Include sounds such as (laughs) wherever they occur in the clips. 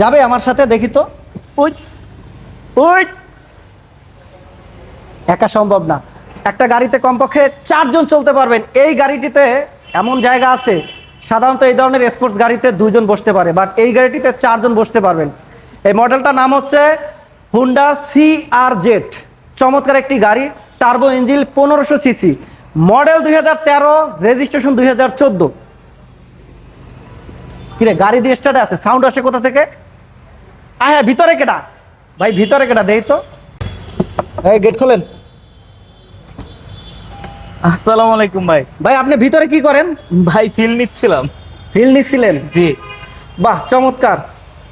যাবে আমার সাথে, দেখি তো। একা সম্ভব না। একটা গাড়িতে কমপক্ষে চারজন চলতে পারবেন। এই গাড়িটিতে এমন জায়গা আছে, সাধারণত এই ধরনের স্পোর্টস গাড়িতে দুজন বসতে পারে বাট এই গাড়িটিতে চারজন বসতে পারবেন। এই মডেলটার নাম হচ্ছে হুন্ডা সি আর জেড চমৎকার একটি গাড়ি টার্বো ইঞ্জিন পনেরোশো সিসি মডেল দুই হাজার তেরো রেজিস্ট্রেশন দুই হাজার চোদ্দ। গাড়ি দিয়ে স্টার্ট আছে সাউন্ড আসে কোথা থেকে? আয় হ্যাঁ ভিতরে কেটা ভাই ভিতরে কেটা দেই তো। এই গেট খোলেন। আসসালামু আলাইকুম ভাই। ভাই আপনি ভিতরে কি করেন? ভাই ফিল নিচ্ছিলাম। ফিল নিচ্ছিলেন? জি। বাহ চমৎকার।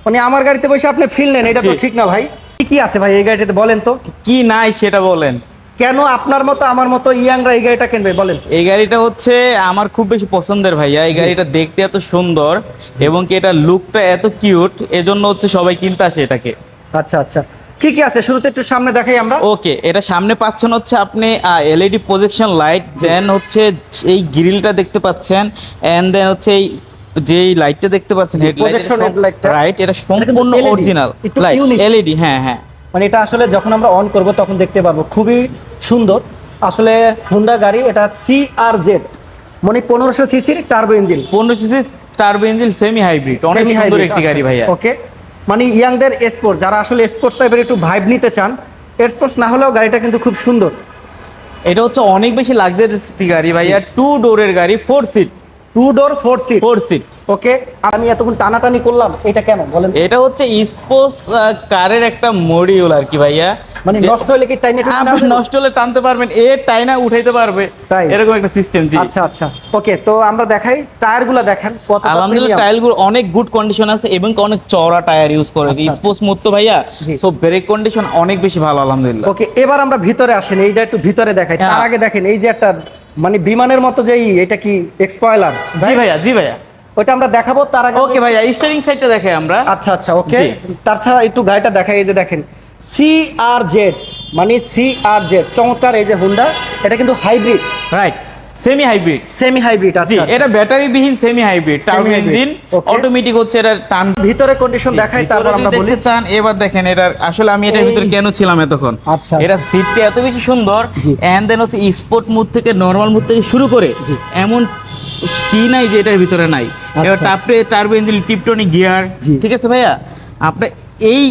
মানে আমার গাড়িতে বসে আপনি ফিল নেন এটা তো ঠিক না ভাই। কি কি আছে ভাই এই গাড়িতে বলেন তো। কি নাই সেটা বলেন। কেন আপনার মতো আমার মতো ইয়াংরা এই গাড়িটা কিনবে? বলেন। এই গাড়িটা হচ্ছে আমার খুব বেশি পছন্দের ভাইয়া। এই গাড়িটা দেখতে এত সুন্দর এবং কি এটা লুকটা এত কিউট এজন্য হচ্ছে সবাই কিনতে আসে এটাকে। আচ্ছা আচ্ছা। কি কি আছে? শুরুতে একটু সামনে দেখাই আমরা। ওকে এটা সামনে পাচ্ছেন হচ্ছে আপনি এলইডি প্রজেকশন লাইট দেন হচ্ছে এই গ্রিলটা দেখতে পাচ্ছেন এন্ড দেন হচ্ছে এই যে লাইটটা দেখতে পাচ্ছেন জি, projection headlight টা। রাইট এটা সম্পূর্ণ অরিজিনাল লাইট। এলইডি হ্যাঁ হ্যাঁ। মানে এটা আসলে যখন আমরা অন করব তখন দেখতে পারব। খুবই সুন্দর। আসলে হুন্ডা গাড়ি এটা সি আর জেড মানে পনেরোশো সিসির টার্বো ইঞ্জিন পনেরো CC turbo engine semi hybrid অনেক সুন্দর একটি গাড়ি ভাইয়া। ওকে মানে ইয়াংদের স্পোর্টস যারা আসলে স্পোর্টস টাইপের একটু ভাইব নিতে চান স্পোর্টস না হলেও গাড়িটা কিন্তু খুব সুন্দর। এটা হচ্ছে অনেক বেশি লাক্সারিয়াস একটি গাড়ি ভাইয়া। টু ডোরের গাড়ি four seat two door four seat four seat okay আমি এতক্ষণ টানাটানি করলাম এটা কেন বলেন। এটা হচ্ছে স্পোর্টস কারের একটা মডিউল আর কি ভাইয়া। মানে নষ্ট হলে কি টাইনে আপনি নষ্ট হলে টানতে পারবেন এ টাইনা উঠাইতে পারবে। তাই? এরকম একটা সিস্টেম জি। আচ্ছা আচ্ছা। ওকে তো আমরা দেখাই টায়ারগুলো দেখেন কত আলহামদুলিল্লাহ টায়ারগুলো অনেক গুড কন্ডিশন আছে এবং অনেক চওড়া টায়ার ইউজ করে আচ্ছা, স্পোর্টস মুক্ত ভাইয়া। সো ব্রেক কন্ডিশন অনেক বেশি ভালো আলহামদুলিল্লাহ। ওকে এবার আমরা ভিতরে আসেন এইটা একটু ভিতরে দেখাই। তার হ্যাঁ। আগে দেখেন এই যে একটা মানে বিমানের মতো যেই এটা কি এক্সপয়লার? জি ভাইয়া জি ভাইয়া। ওটা আমরা দেখাবো তার আগে ওকে ভাইয়া স্টারিং সাইডটা দেখে আমরা। আচ্ছা আচ্ছা ওকে। তাছাড়া একটু গাড়িটা দেখাই এই যে দেখেন। সি আর জেড মানে সি আর জেড চমৎকার এই যে হুন্ডা এটা কিন্তু hybrid right semi hybrid semi hybrid আচ্ছা এটা ব্যাটারি বিহীন semi hybrid turbo engine automatic হচ্ছে এটা টার্ন ভিতরে কন্ডিশন দেখাই তারপর আমরা বলি। চান এবার দেখেন এটা আসলে আমি এটার ভিতরে কেন ছিলাম এতক্ষণ? আচ্ছা, এটা সিটটা এত বেশি সুন্দর। এন্ড দেন হচ্ছে স্পোর্ট মুড থেকে নরমাল মুড থেকে শুরু করে এমন কি নাই যে এটার ভিতরে নাই। এবার আচ্ছা। টাপটে টার্বো ইঞ্জিন টিপটনি গিয়ার ঠিক আছে ভাইয়া? আপনি এই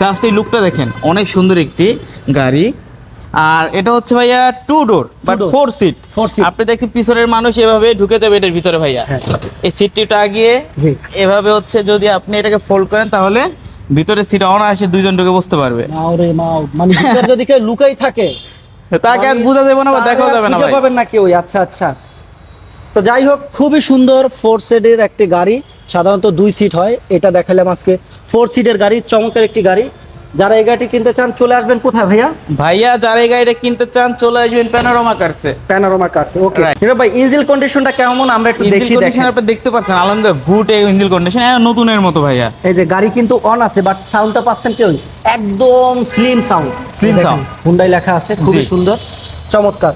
জাস্ট এই লুকটা দেখেন অনেক সুন্দর একটি গাড়ি। আর এটা হচ্ছে ভাইয়া two door but four seat. আপনি দেখেন পিছনের মানুষ এভাবে ঢুকে যাবে এটার ভিতরে ভাইয়া। হ্যাঁ। এই সিটটিটা আগিয়ে। এভাবে হচ্ছে যদি আপনি এটাকে ফোল্ড করেন তাহলে ভিতরে সিট অনায়াসে দুইজন ঢুকে বসতে পারবে। মানে ভিতরে যদি কেউ লুকাই থাকে (laughs) তাকে আর মানে বোঝা যাবে না বা দেখাও যাবে না পাবেন না কেউ আচ্ছা আচ্ছা। তো যাই হোক খুবই সুন্দর ফোর সিটের একটি গাড়ি। সাধারণত দুই সিট হয়। এটা দেখালাম আজকে। ফোর সিটের গাড়ি চমৎকার একটি গাড়ি। যারা এই গাড়িটি কিনতে চান চলে আসবেন কোথায় ভাইয়া? ভাইয়া যারা এই গাড়িটা কিনতে চান চলে আসবেন প্যানোরামা কারসে প্যানোরামা কারছে ওকে হিরো ভাই ইঞ্জিন কন্ডিশনটা কেমন? আমরা একটু দেখি কন্ডিশন দেখেন। আপনি দেখতে পাচ্ছেন আলহামদুলিল্লাহ গুড ইঞ্জিন কন্ডিশন নতুনের মতো ভাইয়া। এই যে গাড়ি কিন্তু অন আছে বাট সাউন্ডটা পাচ্ছেন কেউ একদম slim sound slim sound Hyundai লেখা আছে খুবই সুন্দর চমৎকার।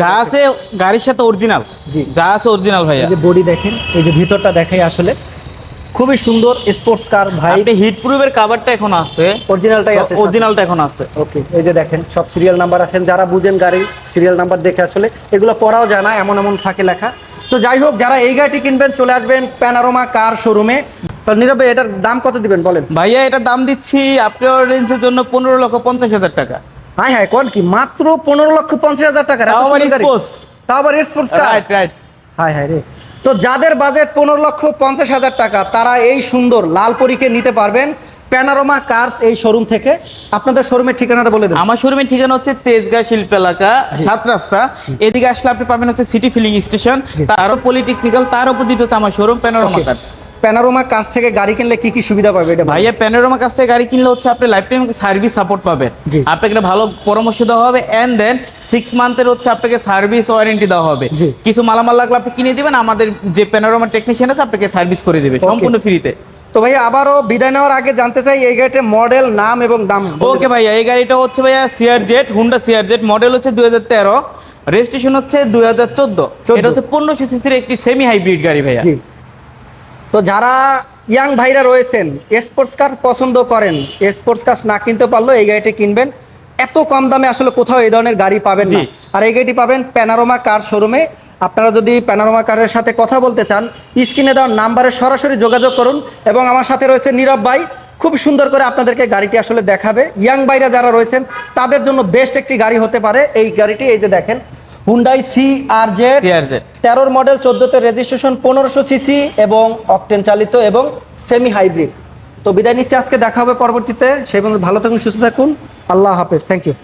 যা আছে গাড়ির সাথে অরিজিনাল জি। যা আছে অরিজিনাল ভাইয়া। এই যে বডি দেখেন এই যে ভিতরটা দেখাই আসলে। খুবই সুন্দর স্পোর্টস কার ভাই। হিট প্রুফের কাভারটা এখন আছে। অরিজিনালটাই আছে অরিজিনালটা এখন আছে। ওকে এই যে দেখেন সব সিরিয়াল নাম্বার আছেন যারা বুঝেন গাড়ির সিরিয়াল নাম্বার দেখে আসলে এগুলো পড়াও যায় না এমন এমন থাকে লেখা। তো যাই হোক যারা এই গাড়িটি কিনবেন চলে আসবেন প্যানারোমা কার শোরুমে নীরবে এটার দাম কত দিবেন বলেন? ভাইয়া এটা দাম দিচ্ছি আপনার রেঞ্জের জন্য পনেরো লক্ষ পঞ্চাশ হাজার টাকা। হ্যাঁ হ্যাঁ কোন কি? মাত্র পনেরো লক্ষ পঞ্চাশ হাজার টাকা। তাও আবার sports। তাও আবার স্পোর্টস কার রাইট রাইট হায় হায় রে। তো যাদের বাজেট পনেরো লক্ষ পঞ্চাশ হাজার টাকা তারা এই সুন্দর লাল পরীকে নিতে পারবেন প্যানারোমা কার্স এই শোরুম থেকে। আপনাদের শোরুমের ঠিকানাটা বলে দেন আমার শোরুমের ঠিকানা হচ্ছে তেজগাঁ শিল্প এলাকা সাত রাস্তা। এদিকে আসলে আপনি পাবেন হচ্ছে সিটি ফিলিং স্টেশন তারও পলিটেকনিক্যাল তার অপোজিট হচ্ছে আমার শোরুম প্যানারোমা কার্স প্যানারোমা কাছ থেকে গাড়ি কিনলে কি কি সুবিধা পাবে এটা ভাইয়া প্যানোরামা কাছ থেকে গাড়ি কিনলে হচ্ছে আপনি লাইফ টাইম সার্ভিস সাপোর্ট পাবেন আপনাকে একটা ভালো পরামর্শ দেওয়া হবে এন্ড দেন সিক্স মান্থের হচ্ছে আপনাকে সার্ভিস ওয়ারেন্টি দেওয়া হবে। কিছু মালামাল লাগলে আপনি কিনে দিবেন আমাদের যে প্যানোরামা টেকনিশিয়ান আছে আপনাকে সার্ভিস করে দেবে সম্পূর্ণ ফ্রিতে তো ভাই আবারও বিদায় নেওয়ার আগে জানতে চাই এই গাড়িটার মডেল নাম এবং দাম ওকে ভাইয়া এই গাড়িটা হচ্ছে ভাইয়া CR Z Honda CR Z model হচ্ছে দুই হাজার তেরো রেজিস্ট্রেশন হচ্ছে দুই হাজার চোদ্দ। 14 এটা হচ্ছে পনেরোশো সিসির একটি সেমি হাইব্রিড গাড়ি ভাইয়া। তো যারা ইয়াং ভাইরা রয়েছেন স্পোর্টস কার পছন্দ করেন স্পোর্টস কার না কিনতে পারলেও এই গাড়িটি কিনবেন। এত কম দামে আসলে কোথাও এই ধরনের গাড়ি পাবেন না। আর এই গাড়িটি পাবেন প্যানারোমা কার শোরুমে আপনারা যদি প্যানারোমা কারের সাথে কথা বলতে চান স্ক্রিনে দেওয়ার নাম্বারে সরাসরি যোগাযোগ করুন এবং আমার সাথে রয়েছে নীরব ভাই। খুব সুন্দর করে আপনাদেরকে গাড়িটি আসলে দেখাবে। ইয়াং ভাইরা যারা রয়েছেন তাদের জন্য বেস্ট একটি গাড়ি হতে পারে। এই গাড়িটি এই যে দেখেন Hyundai C R Z CRZ তেরোর মডেল চোদ্দোতে রেজিস্ট্রেশন পনেরোশো সিসি এবং অকটেন চালিত এবং সেমি হাইব্রিড তো বিদায় নিচ্ছি আজকে দেখা হবে পরবর্তীতে। সেই ভালো থাকুন সুস্থ থাকুন। আল্লাহ হাফেজ। Thank you